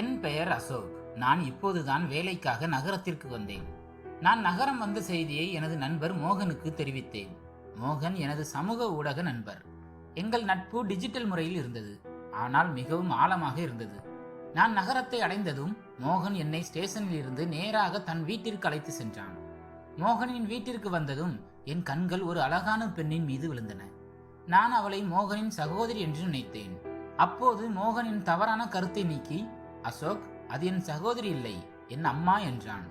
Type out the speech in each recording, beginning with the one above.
என் பெயர் அசோக். நான் இப்போதுதான் வேலைக்காக நகரத்திற்கு வந்தேன். நான் நகரம் வந்த செய்தியை எனது நண்பர் மோகனுக்கு தெரிவித்தேன். மோகன் எனது சமூக ஊடக நண்பர். எங்கள் நட்பு டிஜிட்டல் முறையில் இருந்தது. ஆனால் மிகவும் ஆழமாக இருந்தது. நான் நகரத்தை அடைந்ததும் மோகன் என்னை ஸ்டேஷனில் இருந்து நேராக தன் வீட்டிற்கு அழைத்து சென்றான். மோகனின் வீட்டிற்கு வந்ததும் என் கண்கள் ஒரு அழகான பெண்ணின் மீது விழுந்தன. நான் அவளை மோகனின் சகோதரி என்று நினைத்தேன். அப்போது மோகனின் தவறான கருத்தை நீக்கி அசோக் அது என் சகோதரி இல்லை என் அம்மா என்றான்.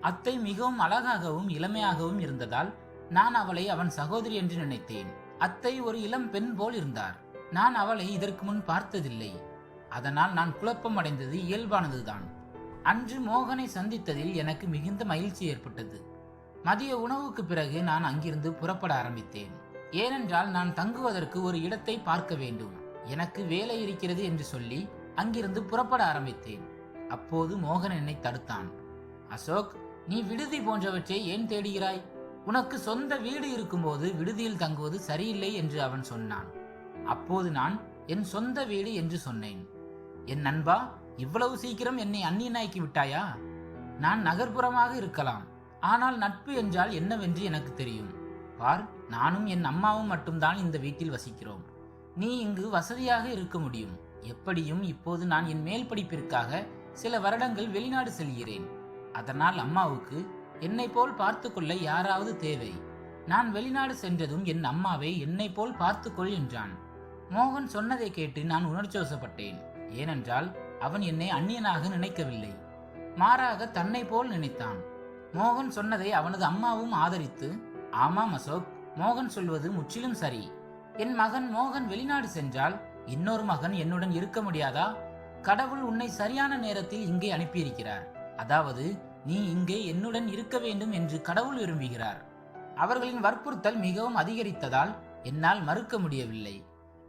அத்தை மிகவும் அழகாகவும் இளமையாகவும் இருந்ததால் நான் அவளை அவன் சகோதரி என்று நினைத்தேன். அத்தை ஒரு இளம் பெண் போல் இருந்தார். நான் அவளை இதற்கு முன் பார்த்ததில்லை. அதனால் நான் குழப்பம் அடைந்தது இயல்பானதுதான். அன்று மோகனை சந்தித்ததில் எனக்கு மிகுந்த மகிழ்ச்சி ஏற்பட்டது. மதிய உணவுக்கு பிறகு நான் அங்கிருந்து புறப்பட ஆரம்பித்தேன். ஏனென்றால் நான் தங்குவதற்கு ஒரு இடத்தை பார்க்க வேண்டும். எனக்கு வேலை இருக்கிறது என்று சொல்லி அங்கிருந்து புறப்பட ஆரம்பித்தேன். அப்போது மோகன் என்னை தடுத்தான். அசோக் நீ விடுதி போன்றவற்றை ஏன் தேடுகிறாய்? உனக்கு சொந்த வீடு இருக்கும்போது விடுதியில் தங்குவது சரியில்லை என்று அவன் சொன்னான். அப்போது நான் என் சொந்த வீடு என்று சொன்னேன். என் நண்பா இவ்வளவு சீக்கிரம் என்னை அந்நியனாக்கி விட்டாயா? நான் நகர்ப்புறமாக இருக்கலாம். ஆனால் நட்பு என்றால் என்னவென்று எனக்கு தெரியும். பார் நானும் என் அம்மாவும் மட்டும்தான் இந்த வீட்டில் வசிக்கிறோம். நீ இங்கு வசதியாக இருக்க முடியும். எப்படியும் இப்போது நான் என் மேல் படிப்பிற்காக சில வருடங்கள் வெளிநாடு செல்கிறேன். அதனால் அம்மாவுக்கு என்னை போல் பார்த்து கொள்ள யாராவது தேவை. நான் வெளிநாடு சென்றதும் என் அம்மாவை என்னை போல் பார்த்துக்கொள் என்றான். மோகன் சொன்னதை கேட்டு நான் உணர்ச்சிவசப்பட்டேன் ஏனென்றால் அவன் என்னை அந்நியனாக நினைக்கவில்லை. மாறாக தன்னை போல் நினைத்தான். மோகன் சொன்னதை அவனது அம்மாவும் ஆதரித்து ஆமாம் அசோக் மோகன் சொல்வது முற்றிலும் சரி. என் மகன் மோகன் வெளிநாடு சென்றால் இன்னொரு மகன் என்னுடன் இருக்க முடியாதா? கடவுள் உன்னை சரியான நேரத்தில் இங்கே அனுப்பியிருக்கிறார். அதாவது நீ இங்கே என்னுடன் இருக்க வேண்டும் என்று கடவுள் விரும்புகிறார். அவர்களின் வற்புறுத்தல் மிகவும் அதிகரித்ததால் என்னால் மறுக்க முடியவில்லை.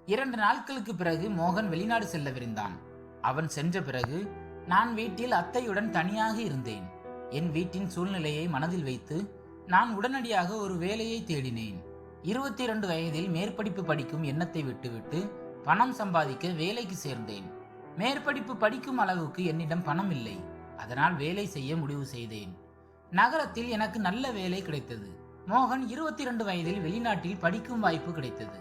இரண்டு நாட்களுக்கு பிறகு மோகன் வெளிநாடு செல்லவிருந்தான் அவன் சென்ற பிறகு நான் வீட்டில் அத்தையுடன் தனியாக இருந்தேன். என் வீட்டின் சூழ்நிலையை மனதில் வைத்து நான் உடனடியாக ஒரு வேலையை தேடினேன். இருபத்தி இரண்டு வயதில் மேற்படிப்பு படிக்கும் எண்ணத்தை விட்டுவிட்டு பணம் சம்பாதிக்க வேலைக்கு சேர்ந்தேன். மேற்படிப்பு படிக்கும் அளவுக்கு என்னிடம் பணம் இல்லை. அதனால் வேலை செய்ய முடிவு செய்தேன். நகரத்தில் எனக்கு நல்ல வேலை கிடைத்தது. மோகன் இருபத்தி இரண்டு வயதில் வெளிநாட்டில் படிக்கும் வாய்ப்பு கிடைத்தது.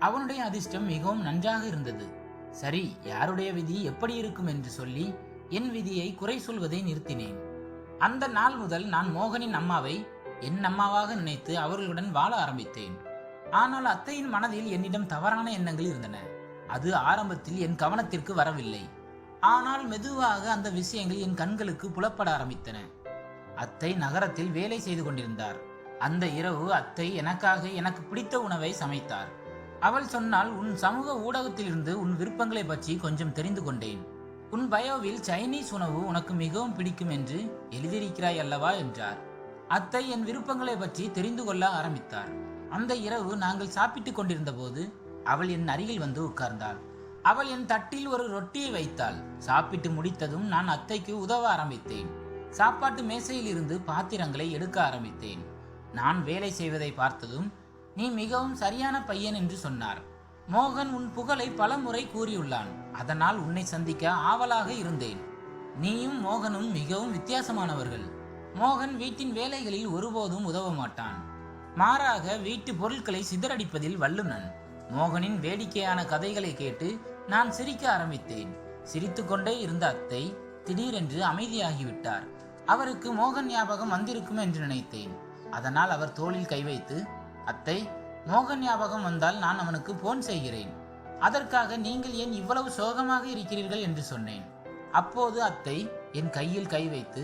அவனுடைய அதிர்ஷ்டம் மிகவும் நன்றாக இருந்தது. சரி யாருடைய விதி எப்படி இருக்கும் என்று சொல்லி என் விதியை குறை சொல்வதை நிறுத்தினேன். அந்த நாள் முதல் நான் மோகனின் அம்மாவை என் அம்மாவாக நினைத்து அவர்களுடன் வாழ ஆரம்பித்தேன். ஆனால் அத்தையின் மனதில் என்னிடம் தவறான எண்ணங்கள் இருந்தன. அது ஆரம்பத்தில் என் கவனத்திற்கு வரவில்லை. ஆனால் மெதுவாக அந்த விஷயங்கள் என் கண்களுக்கு புலப்பட ஆரம்பித்தன. அத்தை நகரத்தில் வேலை செய்து கொண்டிருந்தார். அந்த இரவு அத்தை எனக்காக எனக்கு பிடித்த உணவை சமைத்தார். அவள் சொன்னால் உன் சமூக ஊடகத்திலிருந்து உன் விருப்பங்களை பற்றி கொஞ்சம் தெரிந்து கொண்டேன். உன் பயோவில் சைனீஸ் உணவு உனக்கு மிகவும் பிடிக்கும் என்று எழுதியிருக்கிறாய் அல்லவா? என்றார். அத்தை என் விருப்பங்களை பற்றி தெரிந்து கொள்ள ஆரம்பித்தார். அந்த இரவு நாங்கள் சாப்பிட்டுக் கொண்டிருந்த போது அவள் என் அருகில் வந்து உட்கார்ந்தாள். அவள் என் தட்டில் ஒரு ரொட்டியை வைத்தாள். சாப்பிட்டு முடித்ததும் நான் அத்தைக்கு உதவ ஆரம்பித்தேன். சாப்பாட்டு மேசையில் இருந்து பாத்திரங்களை எடுக்க ஆரம்பித்தேன். நான் வேலை செய்வதை பார்த்ததும் நீ மிகவும் சரியான பையன் என்று சொன்னார். மோகன் உன் புகழை பல முறை கூறியுள்ளான். அதனால் உன்னை சந்திக்க ஆவலாக இருந்தேன். நீயும் மோகனும் மிகவும் வித்தியாசமானவர்கள். மோகன் வீட்டின் வேலைகளில் ஒருபோதும் உதவ மாட்டான். மாறாக வீட்டு பொருட்களை சிதறடிப்பதில் வல்லுனன். மோகனின் வேடிக்கையான கதைகளை கேட்டு நான் சிரிக்க ஆரம்பித்தேன். சிரித்துக்கொண்டே இருந்த அத்தை திடீரென்று அமைதியாகிவிட்டார். அவருக்கு மோகன் ஞாபகம் வந்திருக்கும் என்று நினைத்தேன். அதனால் அவர் தோளில் கை வைத்து அத்தை மோகன் ஞாபகம் வந்தால் நான் அவனுக்கு போன் செய்கிறேன். அதற்காக நீங்கள் ஏன் இவ்வளவு சோகமாக இருக்கிறீர்கள்? என்று சொன்னேன். அப்போது அத்தை என் கையில் கை வைத்து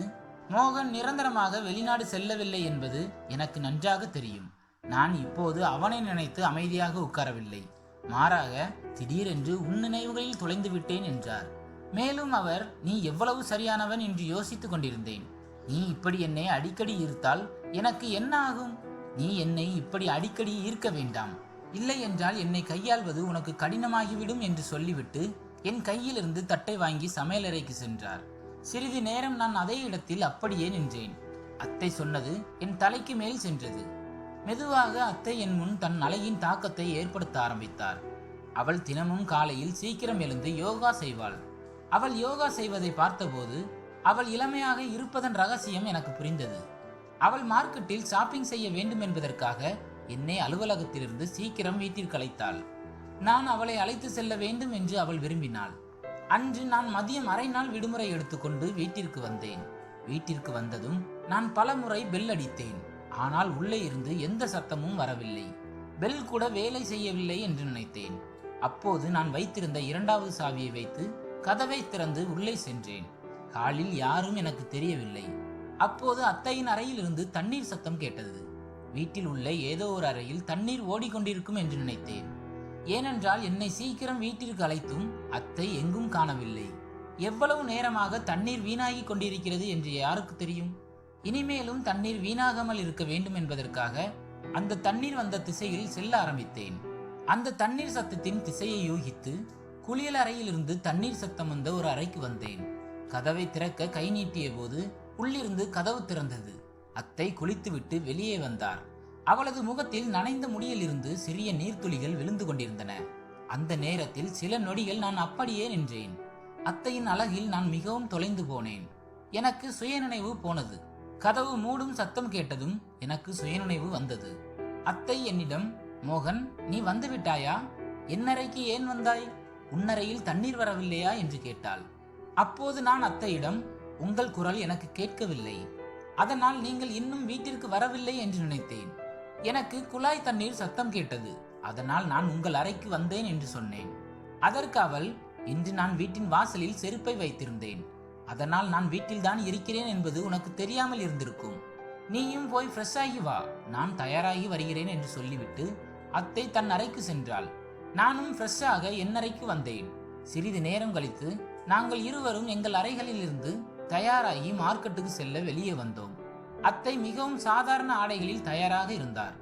மோகன் நிரந்தரமாக வெளிநாடு செல்லவில்லை என்பது எனக்கு நன்றாக தெரியும். நான் இப்போது அவனை நினைத்து அமைதியாக உட்காரவில்லை. மாறாக திடீரென்று உன் நினைவுகளில் தொலைந்து விட்டேன் என்றார். மேலும் அவர் நீ எவ்வளவு சரியானவன் என்று யோசித்துக் கொண்டிருந்தேன். நீ இப்படி என்னை அடிக்கடி ஈர்த்தால் எனக்கு என்ன ஆகும்? நீ என்னை இப்படி அடிக்கடி ஈர்க்க வேண்டாம். இல்லை என்றால் என்னை கையாள்வது உனக்கு கடினமாகிவிடும் என்று சொல்லிவிட்டு என் கையிலிருந்து தட்டை வாங்கி சமையலறைக்கு சென்றார். சிறிது நேரம் நான் அதே இடத்தில் அப்படியே நின்றேன். அத்தை சொன்னது என் தலைக்கு மேல் சென்றது. மெதுவாக அத்தை என் முன் தன் அலையின் தாக்கத்தை ஏற்படுத்த ஆரம்பித்தார். அவள் தினமும் காலையில் சீக்கிரம் எழுந்து யோகா செய்வாள். அவள் யோகா செய்வதை பார்த்தபோது அவள் இளமையாக இருப்பதன் ரகசியம் எனக்கு புரிந்தது. அவள் மார்க்கெட்டில் ஷாப்பிங் செய்ய வேண்டும் என்பதற்காக என்னை அலுவலகத்திலிருந்து சீக்கிரம் வீட்டிற்கு அழைத்தாள். நான் அவளை அழைத்து செல்ல வேண்டும் என்று அவள் விரும்பினாள். அன்று நான் மதியம் அரை நாள் விடுமுறை எடுத்துக்கொண்டு வீட்டிற்கு வந்தேன். வீட்டிற்கு வந்ததும் நான் பல முறை பெல் அடித்தேன். ஆனால் உள்ளே இருந்து எந்த சத்தமும் வரவில்லை. பெல் கூட வேலை செய்யவில்லை என்று நினைத்தேன். அப்போது நான் வைத்திருந்த இரண்டாவது சாவியை வைத்து கதவை திறந்து உள்ளே சென்றேன். ஹாலில் யாரும் எனக்கு தெரியவில்லை. அப்போது அத்தையின் அறையிலிருந்து தண்ணீர் சத்தம் கேட்டது. வீட்டில் உள்ள ஏதோ ஒரு அறையில் தண்ணீர் ஓடிக்கொண்டிருக்கும் என்று நினைத்தேன். ஏனென்றால் என்னை சீக்கிரம் வீட்டிற்கு அழைத்தும் அத்தை எங்கும் காணவில்லை. எவ்வளவு நேரமாக தண்ணீர் வீணாகிக் கொண்டிருக்கிறது என்று யாருக்கு தெரியும்? இனிமேலும் தண்ணீர் வீணாகாமல் இருக்க வேண்டும் என்பதற்காக அந்த தண்ணீர் வந்த திசையில் செல்ல ஆரம்பித்தேன். அந்த தண்ணீர் சத்தத்தின் திசையை யூகித்து குளியல் அறையிலிருந்து தண்ணீர் சத்தம் வந்த ஒரு அறைக்கு வந்தேன். கதவை திறக்க கை நீட்டிய போது உள்ளிருந்து கதவு திறந்தது. அத்தை குளித்துவிட்டு வெளியே வந்தார். அவளது முகத்தில் நனைந்த முடியிலிருந்து சிறிய நீர்த்துளிகள் விழுந்து கொண்டிருந்தன. அந்த நேரத்தில் சில நொடிகள் நான் அப்படியே நின்றேன். அத்தையின் அழகில் நான் மிகவும் தொலைந்து போனேன். எனக்கு சுயநினைவு போனது. கதவு மூடும் சத்தம் கேட்டதும் எனக்கு சுயநினைவு வந்தது. அத்தை என்னிடம் மோகன் நீ வந்து விட்டாயா? என்னறைக்கு ஏன் வந்தாய்? உன்னறையில் தண்ணீர் வரவில்லையா? என்று கேட்டாள். அப்போது நான் அத்தையிடம் உங்கள் குரல் எனக்கு கேட்கவில்லை. அதனால் நீங்கள் இன்னும் வீட்டிற்கு வரவில்லை என்று நினைத்தேன். எனக்கு குழாய் தண்ணீர் சத்தம் கேட்டது. அதனால் நான் உங்கள் அறைக்கு வந்தேன் என்று சொன்னேன். அதற்கு அவள் இன்று நான் வீட்டின் வாசலில் செருப்பை வைத்திருந்தேன். அதனால் நான் வீட்டில்தான் இருக்கிறேன் என்பது உனக்கு தெரியாமல் இருந்திருக்கும். நீயும் போய் ஃப்ரெஷ் ஆகி வா. நான் தயாராகி வருகிறேன் என்று சொல்லிவிட்டு அத்தை தன் அறைக்கு சென்றாள். நானும் ஃப்ரெஷ்ஷாக என் அறைக்கு வந்தேன். சிறிது நேரம் கழித்து நாங்கள் இருவரும் எங்கள் அறைகளிலிருந்து தயாராகி மார்க்கெட்டுக்கு செல்ல வெளியே வந்தோம். அத்தை மிகவும் சாதாரண ஆடைகளில் தயாராக இருந்தார்.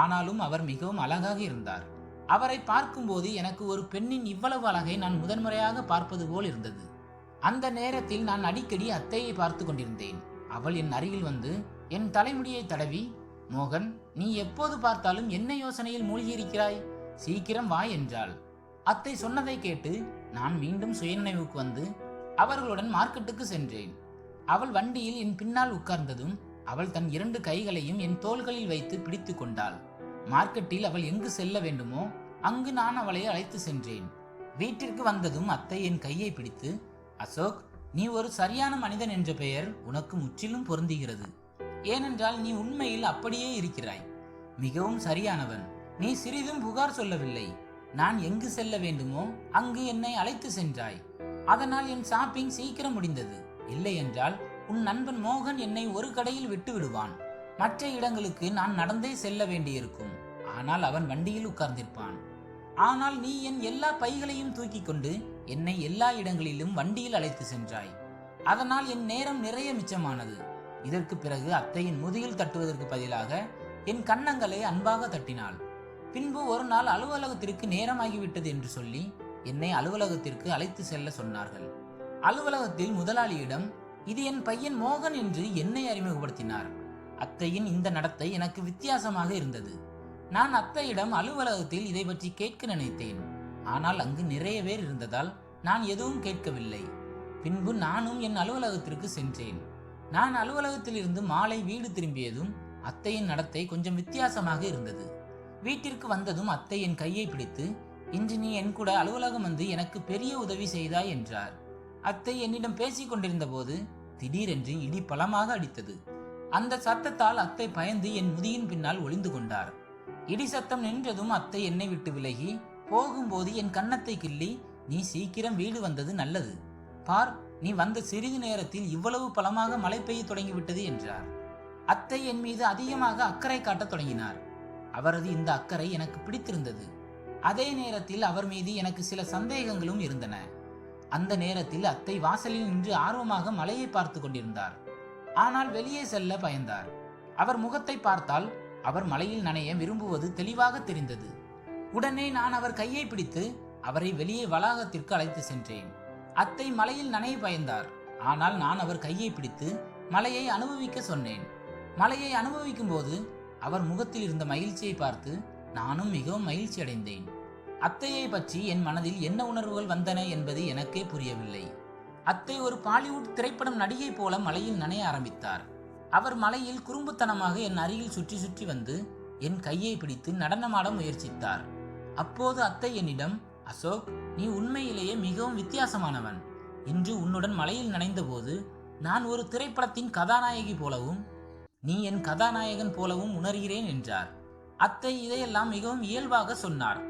ஆனாலும் அவர் மிகவும் அழகாக இருந்தார். அவரை பார்க்கும்போது எனக்கு ஒரு பெண்ணின் இவ்வளவு அழகை நான் முதன்முறையாக பார்ப்பது போல் இருந்தது. அந்த நேரத்தில் நான் அடிக்கடி அத்தையை பார்த்து கொண்டிருந்தேன். அவள் என் அருகில் வந்து என் தலைமுடியை தடவி மோகன் நீ எப்போது பார்த்தாலும் என்ன யோசனையில் மூழ்கியிருக்கிறாய்? சீக்கிரம் வா என்றாள். அத்தை சொன்னதை கேட்டு நான் மீண்டும் சுயநினைவுக்கு வந்து அவர்களுடன் மார்க்கெட்டுக்கு சென்றேன். அவள் வண்டியில் என் பின்னால் உட்கார்ந்ததும் அவள் தன் இரண்டு கைகளையும் என் தோள்களில் வைத்து பிடித்து கொண்டாள். மார்க்கெட்டில் அவள் எங்கு செல்ல வேண்டுமோ அங்கு நான் அவளை அழைத்து சென்றேன். வீட்டிற்கு வந்ததும் அத்தை என் கையை பிடித்து அசோக் நீ ஒரு சரியான மனிதன் என்ற பெயர் உனக்கு முற்றிலும் பொருந்துகிறது. ஏனென்றால் நீ உண்மையில் அப்படியே இருக்கிறாய். மிகவும் சரியானவன். நீ சிறிதும் புகார் சொல்லவில்லை. நான் எங்கு செல்ல வேண்டுமோ அங்கு என்னை அழைத்து சென்றாய். அதனால் என் ஷாப்பிங் சீக்கிரம் முடிந்தது. இல்லை என்றால் உன் நண்பன் மோகன் என்னை ஒரு கடையில் விட்டு விடுவான். மற்ற இடங்களுக்கு நான் நடந்தே செல்ல வேண்டியிருக்கும். ஆனால் அவன் வண்டியில் உட்கார்ந்திருப்பான். ஆனால் நீ என் எல்லா பைகளையும் தூக்கி கொண்டு என்னை எல்லா இடங்களிலும் வண்டியில் அழைத்து சென்றாய். அதனால் என் நேரம் நிறைய மிச்சமானது. இதற்கு பிறகு அத்தையின் முதுகில் தட்டுவதற்கு பதிலாக என் கன்னங்களை அன்பாக தட்டினாள். பின்பு ஒரு நாள் அலுவலகத்திற்கு நேரமாகிவிட்டது என்று சொல்லி என்னை அலுவலகத்திற்கு அழைத்து செல்ல சொன்னார்கள். அலுவலகத்தில் முதலாளியிடம் இது என் பையன் மோகன் என்று என்னை அறிமுகப்படுத்தினார். அத்தையின் இந்த நடத்தை எனக்கு வித்தியாசமாக இருந்தது. நான் அத்தையிடம் அலுவலகத்தில் இதை பற்றி கேட்க நினைத்தேன். ஆனால் அங்கு நிறைய பேர் இருந்ததால் நான் எதுவும் கேட்கவில்லை. பின்பு நானும் என் அலுவலகத்திற்கு சென்றேன். நான் அலுவலகத்தில் இருந்து மாலை வீடு திரும்பியதும் அத்தையின் நடத்தை கொஞ்சம் வித்தியாசமாக இருந்தது. வீட்டிற்கு வந்ததும் அத்தை என் கையை பிடித்து இன்று நீ என் கூட அலுவலகம் வந்து எனக்கு பெரிய உதவி செய்தாய் என்றார். அத்தை என்னிடம் பேசிக் கொண்டிருந்த போது திடீரென்று இடி பலமாக அடித்தது. அந்த சத்தத்தால் அத்தை பயந்து என் முதியின் பின்னால் ஒளிந்து கொண்டார். இடி சத்தம் நின்றதும் அத்தை என்னை விட்டு விலகி போகும்போது என் கன்னத்தை கிள்ளி நீ சீக்கிரம் வீடு வந்தது நல்லது. பார் நீ வந்த சிறிது நேரத்தில் இவ்வளவு பலமாக மழை பெய்ய தொடங்கிவிட்டது என்றார். அத்தை என் மீது அதிகமாக அக்கறை காட்டத் தொடங்கினார். அவரது இந்த அக்கறை எனக்கு பிடித்திருந்தது. அதே நேரத்தில் அவர் மீது எனக்கு சில சந்தேகங்களும் இருந்தன. அந்த நேரத்தில் அத்தை வாசலில் நின்று ஆர்வமாக மலையை பார்த்து கொண்டிருந்தார். ஆனால் வெளியே செல்ல பயந்தார். அவர் முகத்தை பார்த்தால் அவர் மலையில் நனைய விரும்புவது தெளிவாக தெரிந்தது. உடனே நான் அவர் கையை பிடித்து அவரை வெளியே வளாகத்திற்கு அழைத்து சென்றேன். அத்தை மலையில் நனைய பயந்தார். ஆனால் நான் அவர் கையை பிடித்து மலையை அனுபவிக்க சொன்னேன். மலையை அனுபவிக்கும் போது அவர் முகத்தில் இருந்த மகிழ்ச்சியை பார்த்து நானும் மிகவும் மகிழ்ச்சி அடைந்தேன். அத்தையை பற்றி என் மனதில் என்ன உணர்வுகள் வந்தன என்பது எனக்கே புரியவில்லை. அத்தை ஒரு பாலிவுட் திரைப்படம் நடிகை போல மலையில் நனைய ஆரம்பித்தார். அவர் மலையில் குறும்புத்தனமாக என் அருகில் சுற்றி சுற்றி வந்து என் கையை பிடித்து நடனமாட முயற்சித்தார். அப்போது அத்தை என்னிடம் அசோக் நீ உண்மையிலேயே மிகவும் வித்தியாசமானவன். இன்று உன்னுடன் மலையில் நனைந்தபோது நான் ஒரு திரைப்படத்தின் கதாநாயகி போலவும் நீ என் கதாநாயகன் போலவும் உணர்கிறேன் என்றார். அத்தை இதையெல்லாம் மிகவும் இயல்பாக சொன்னார்.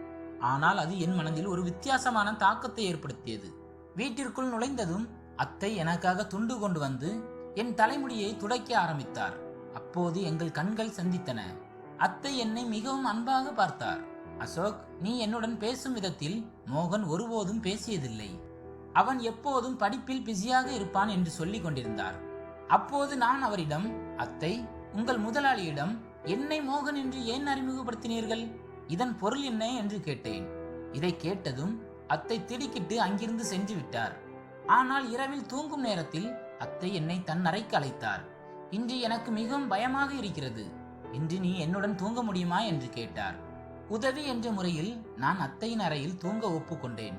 ஆனால் அது என் மனதில் ஒரு வித்தியாசமான தாக்கத்தை ஏற்படுத்தியது. வீட்டிற்குள் நுழைந்ததும் அத்தை எனக்காக துண்டு கொண்டு வந்து என் தலைமுடியை துடைக்க ஆரம்பித்தார். அப்போது எங்கள் கண்கள் சந்தித்தன. அத்தை என்னை மிகவும் அன்பாக பார்த்தார். அசோக் நீ என்னுடன் பேசும் விதத்தில் மோகன் ஒருபோதும் பேசியதில்லை. அவன் எப்போதும் படிப்பில் பிஸியாக இருப்பான் என்று சொல்லிக் கொண்டிருந்தார். அப்போது நான் அவரிடம் அத்தை உங்கள் முதலாளியிடம் என்னை மோகன் என்று ஏன் அறிமுகப்படுத்தினீர்கள்? இதன் பொருள் என்ன? என்று கேட்டேன். இதை கேட்டதும் அத்தை திடுக்கிட்டு அங்கிருந்து சென்று விட்டார். ஆனால் இரவில் தூங்கும் நேரத்தில் அத்தை என்னை தன் அறைக்கு அழைத்தார். இன்று எனக்கு மிகவும் பயமாக இருக்கிறது. இன்று நீ என்னுடன் தூங்க முடியுமா? என்று கேட்டார். உதவி என்ற முறையில் நான் அத்தையின் அறையில் தூங்க ஒப்புக்கொண்டேன்.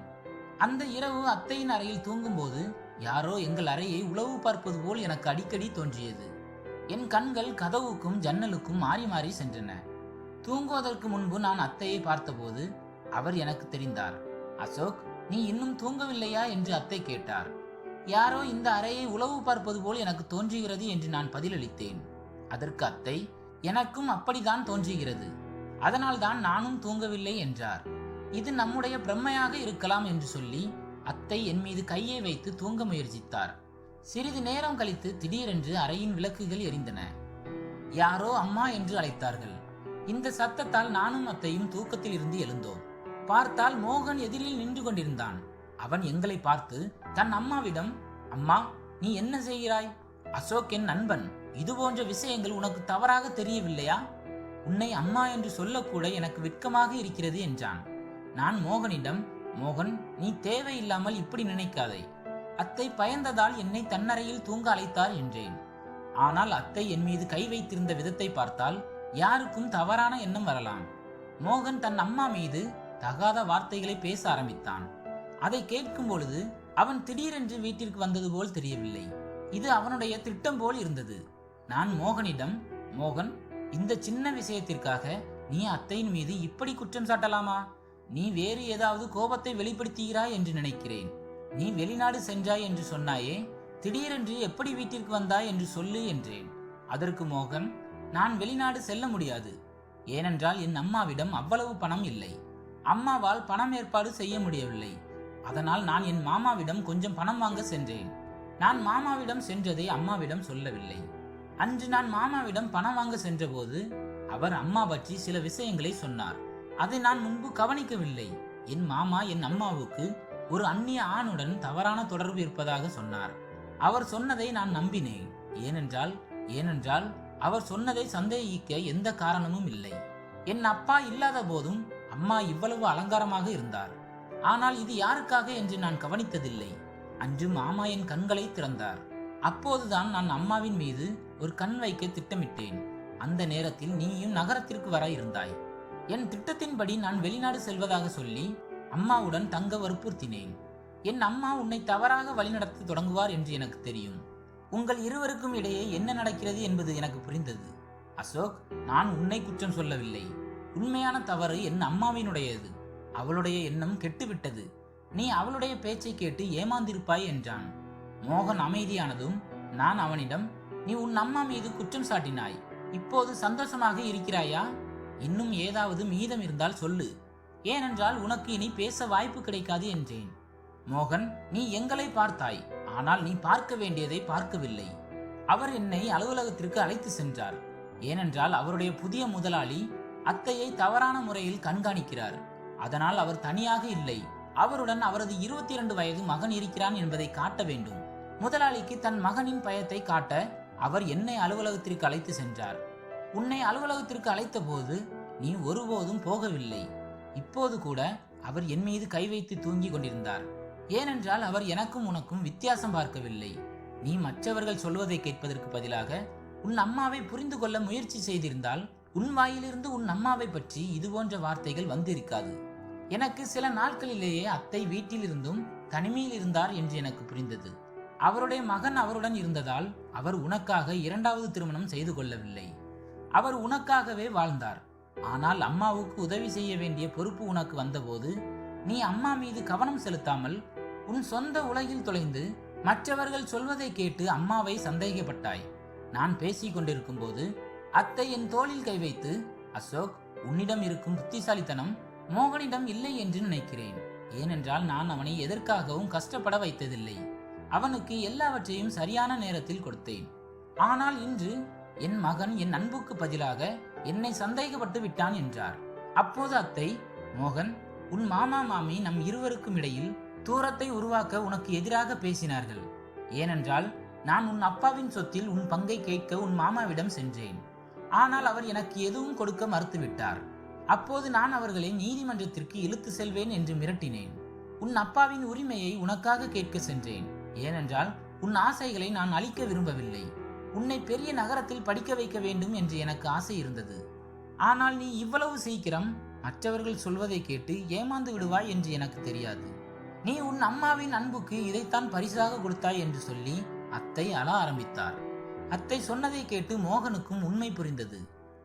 அந்த இரவு அத்தையின் அறையில் தூங்கும்போது யாரோ எங்கள் அறையை உளவு பார்ப்பது போல் எனக்கு அடிக்கடி தோன்றியது. என் கண்கள் கதவுக்கும் ஜன்னலுக்கும் மாறி மாறி சென்றன. தூங்குவதற்கு முன்பு நான் அத்தையை பார்த்தபோது அவர் எனக்கு தெரிந்தார். அசோக் நீ இன்னும் தூங்கவில்லையா? என்று அத்தை கேட்டார். யாரோ இந்த அறையை உளவு பார்ப்பது போல் எனக்கு தோன்றுகிறது என்று நான் பதிலளித்தேன். அதற்கு அத்தை எனக்கும் அப்படித்தான் தோன்றுகிறது. அதனால்தான் நானும் தூங்கவில்லை என்றார். இது நம்முடைய பிரம்மையாக இருக்கலாம் என்று சொல்லி அத்தை என் மீது கையை வைத்து தூங்க முயற்சித்தார். சிறிது நேரம் கழித்து திடீரென்று அறையின் விளக்குகள் எரிந்தன. யாரோ அம்மா என்று அழைத்தார்கள். இந்த சத்தத்தால் நானும் அத்தையும் தூக்கத்தில் இருந்து எழுந்தோம். பார்த்தால் மோகன் எதிரில் நின்று கொண்டிருந்தான். அவன் எங்களை பார்த்து தன் அம்மாவிடம் அம்மா நீ என்ன செய்கிறாய்? அசோக் என் நண்பன். இது போன்ற விஷயங்கள் உனக்கு தவறாக தெரியவில்லையா? உன்னை அம்மா என்று சொல்லக்கூட எனக்கு வெட்கமாக இருக்கிறது என்றான். நான் மோகனிடம் மோகன் நீ தேவையில்லாமல் இப்படி நினைக்காதே. அத்தை பயந்ததால் என்னை தன்னறையில் தூங்க அழைத்தார் என்றேன். ஆனால் அத்தை என் மீது கை வைத்திருந்த விதத்தை பார்த்தால் யாருக்கும் தவறான எண்ணம் வரலாம். மோகன் தன் அம்மா மீது தகாத வார்த்தைகளை பேச ஆரம்பித்தான். அதை கேட்கும் பொழுது அவன் திடீரென்று வீட்டிற்கு வந்தது போல் தெரியவில்லை. இது அவனுடைய திட்டம் போல் இருந்தது. நான் மோகனிடம் மோகன் இந்த சின்ன விஷயத்திற்காக நீ அத்தையின் மீது இப்படி குற்றம் சாட்டலாமா? நீ வேறு ஏதாவது கோபத்தை வெளிப்படுத்துகிறாய் என்று நினைக்கிறேன். நீ வெளிநாடு சென்றாய் என்று சொன்னாயே திடீரென்று எப்படி வீட்டிற்கு வந்தாய் என்று சொல்லு என்றேன். அதற்கு மோகன் நான் வெளிநாடு செல்ல முடியாது. ஏனென்றால் என் அம்மாவிடம் அவ்வளவு பணம் இல்லை. அம்மாவால் பணம் ஏற்பாடு செய்ய முடியவில்லை. அதனால் நான் என் மாமாவிடம் கொஞ்சம் பணம் வாங்க சென்றேன். நான் மாமாவிடம் சென்றதை அம்மாவிடம் சொல்லவில்லை. அன்று நான் மாமாவிடம் பணம் வாங்க சென்றபோது அவர் அம்மா பற்றி சில விஷயங்களை சொன்னார். அதை நான் முன்பு கவனிக்கவில்லை. என் மாமா என் அம்மாவுக்கு ஒரு அந்நிய ஆணுடன் தவறான தொடர்பு இருப்பதாக சொன்னார். அவர் சொன்னதை நான் நம்பினேன். ஏனென்றால் ஏனென்றால் அவர் சொன்னதை சந்தேகிக்க எந்த காரணமும் இல்லை. என் அப்பா இல்லாத போதும் அம்மா இவ்வளவு அலங்காரமாக இருந்தார். ஆனால் இது யாருக்காக என்று நான் கவனித்ததில்லை. அன்று மாமா என் கண்களை திறந்தார். அப்போதுதான் நான் அம்மாவின் மீது ஒரு கண் வைக்க திட்டமிட்டேன். அந்த நேரத்தில் நீயும் நகரத்திற்கு வர இருந்தாய். என் திட்டத்தின்படி நான் வெளிநாடு செல்வதாக சொல்லி அம்மாவுடன் தங்க வற்புறுத்தினேன். என் அம்மா உன்னை தவறாக வழிநடத்த தொடங்குவார் என்று எனக்கு தெரியும். உங்கள் இருவருக்கும் இடையே என்ன நடக்கிறது என்பது எனக்கு புரிந்தது. அசோக் நான் உன்னை குற்றம் சொல்லவில்லை. உண்மையான தவறு என் அம்மாவினுடையது. அவளுடைய எண்ணம் கெட்டுவிட்டது. நீ அவளுடைய பேச்சை கேட்டு ஏமாந்திருப்பாய் என்றான். மோகன் அமைதியானதும் நான் அவனிடம் நீ உன் அம்மா மீது குற்றம் சாட்டினாய். இப்போது சந்தோஷமாக இருக்கிறாயா? இன்னும் ஏதாவது மீதம் இருந்தால் சொல்லு. ஏனென்றால் உனக்கு இனி பேச வாய்ப்பு கிடைக்காது என்றேன். மோகன் நீ எங்களை பார்த்தாய். ஆனால் நீ பார்க்க வேண்டியதை பார்க்கவில்லை. அவர் என்னை அலுவலகத்திற்கு அழைத்து சென்றார். ஏனென்றால் அவருடைய புதிய முதலாளி அத்தையை தவறான முறையில் கண்காணிக்கிறார். அதனால் அவர் தனியாக இல்லை. அவருடன் அவரது இருபத்தி இரண்டு வயது மகன் இருக்கிறான் என்பதை காட்ட வேண்டும். முதலாளிக்கு தன் மகனின் பயத்தை காட்ட அவர் என்னை அலுவலகத்திற்கு அழைத்து சென்றார். உன்னை அலுவலகத்திற்கு அழைத்த போது நீ ஒருபோதும் போகவில்லை. இப்போது கூட அவர் என் மீது கை வைத்து தூங்கிக் கொண்டிருந்தார். ஏனென்றால் அவர் எனக்கும் உனக்கும் வித்தியாசம் பார்க்கவில்லை. நீ மற்றவர்கள் சொல்வதை கேட்பதற்கு பதிலாக உன் அம்மாவை புரிந்து கொள்ள முயற்சி செய்திருந்தால் உன் வாயிலிருந்து உன் அம்மாவை பற்றி இது போன்ற வார்த்தைகள் வந்திருக்காது. எனக்கு சில நாட்களிலேயே அத்தை வீட்டிலிருந்தும் தனிமையில் இருந்தார் என்று எனக்கு புரிந்தது. அவருடைய மகன் அவருடன் இருந்ததால் அவர் உனக்காக இரண்டாவது திருமணம் செய்து கொள்ளவில்லை. அவர் உனக்காகவே வாழ்ந்தார். ஆனால் அம்மாவுக்கு உதவி செய்ய வேண்டிய பொறுப்பு உனக்கு வந்தபோது நீ அம்மா மீது கவனம் செலுத்தாமல் உன் சொந்த உலகில் தொலைந்து மற்றவர்கள் சொல்வதை கேட்டு அம்மாவை சந்தேகப்பட்டாய். நான் பேசிக் கொண்டிருக்கும் போது அத்தை என் தோளில் கை வைத்து அசோக் உன்னிடம் இருக்கும் புத்திசாலித்தனம் மோகனிடம் இல்லை என்று நினைக்கிறேன். ஏனென்றால் நான் அவனை எதற்காகவும் கஷ்டப்பட வைத்ததில்லை. அவனுக்கு எல்லாவற்றையும் சரியான நேரத்தில் கொடுத்தேன். ஆனால் இன்று என் மகன் என் அன்புக்கு பதிலாக என்னை சந்தேகப்பட்டு விட்டான் என்றார். அப்போது அத்தை மோகன் உன் மாமா மாமி நம் இருவருக்கும் இடையில் தூரத்தை உருவாக்க உனக்கு எதிராக பேசினார்கள். ஏனென்றால் நான் உன் அப்பாவின் சொத்தில் உன் பங்கை கேட்க உன் மாமாவிடம் சென்றேன். ஆனால் அவர் எனக்கு எதுவும் கொடுக்க மறுத்துவிட்டார். அப்போது நான் அவர்களை நீதிமன்றத்திற்கு இழுத்து செல்வேன் என்று மிரட்டினேன். உன் அப்பாவின் உரிமையை உனக்காக கேட்க சென்றேன். ஏனென்றால் உன் ஆசைகளை நான் அழிக்க விரும்பவில்லை. உன்னை பெரிய நகரத்தில் படிக்க வைக்க வேண்டும் என்று எனக்கு ஆசை இருந்தது. ஆனால் நீ இவ்வளவு சீக்கிரம் மற்றவர்கள் சொல்வதை கேட்டு ஏமாந்து விடுவாய் என்று எனக்கு தெரியாது. நீ உன் அம்மாவின் அன்புக்கு இதைத்தான் பரிசாக கொடுத்தாய் என்று சொல்லி அத்தை அழ ஆரம்பித்தார். அத்தை சொன்னதை கேட்டு மோகனுக்கும் உண்மை புரிந்தது.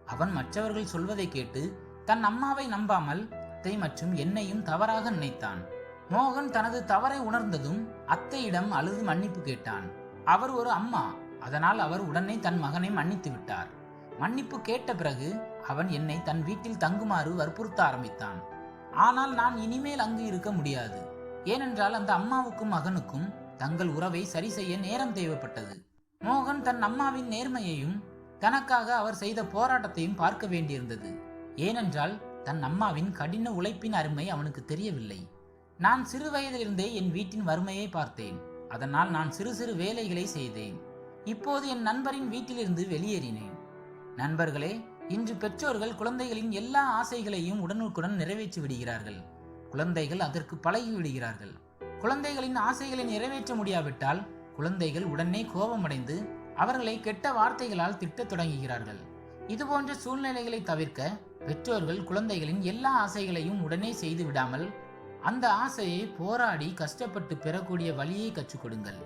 அவன் மற்றவர்கள் சொல்வதை கேட்டு தன் அம்மாவை நம்பாமல் அத்தை மற்றும் என்னையும் தவறாக நினைத்தான். மோகன் தனது தவறை உணர்ந்ததும் அத்தையிடம் அழுது மன்னிப்பு கேட்டான். அவர் ஒரு அம்மா அதனால் அவர் உடனே தன் மகனை மன்னித்து விட்டார். மன்னிப்பு கேட்ட பிறகு அவன் என்னை தன் வீட்டில் தங்குமாறு வற்புறுத்த ஆரம்பித்தான். ஆனால் நான் இனிமேல் அங்கு இருக்க முடியாது. ஏனென்றால் அந்த அம்மாவுக்கும் மகனுக்கும் தங்கள் உறவை சரி செய்ய நேரம் தேவைப்பட்டது. மோகன் தன் அம்மாவின் நேர்மையையும் தனக்காக அவர் செய்த போராட்டத்தையும் பார்க்க வேண்டியிருந்தது. ஏனென்றால் தன் அம்மாவின் கடின உழைப்பின் அருமை அவனுக்கு தெரியவில்லை. நான் சிறு வயதிலிருந்தே என் வீட்டின் வறுமையை பார்த்தேன். அதனால் நான் சிறு சிறு வேலைகளை செய்தேன். இப்போது என் நண்பரின் வீட்டிலிருந்து வெளியேறினேன். நண்பர்களே இன்று பெற்றோர்கள் குழந்தைகளின் எல்லா ஆசைகளையும் உடனுக்குடன் நிறைவேற்றி விடுகிறார்கள். குழந்தைகள் அதற்கு பழகி விடுகிறார்கள். குழந்தைகளின் ஆசைகளை நிறைவேற்ற முடியாவிட்டால் குழந்தைகள் உடனே கோபமடைந்து அவர்களை கெட்ட வார்த்தைகளால் திட்டத் தொடங்குகிறார்கள். இதுபோன்ற சூழ்நிலைகளை தவிர்க்க பெற்றோர்கள் குழந்தைகளின் எல்லா ஆசைகளையும் உடனே செய்து விடாமல் அந்த ஆசையை போராடி கஷ்டப்பட்டு பெறக்கூடிய வழியை கற்றுக் கொடுங்கள்.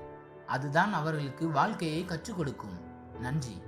அதுதான் அவர்களுக்கு வாழ்க்கையை கற்றுக் கொடுக்கும். நன்றி.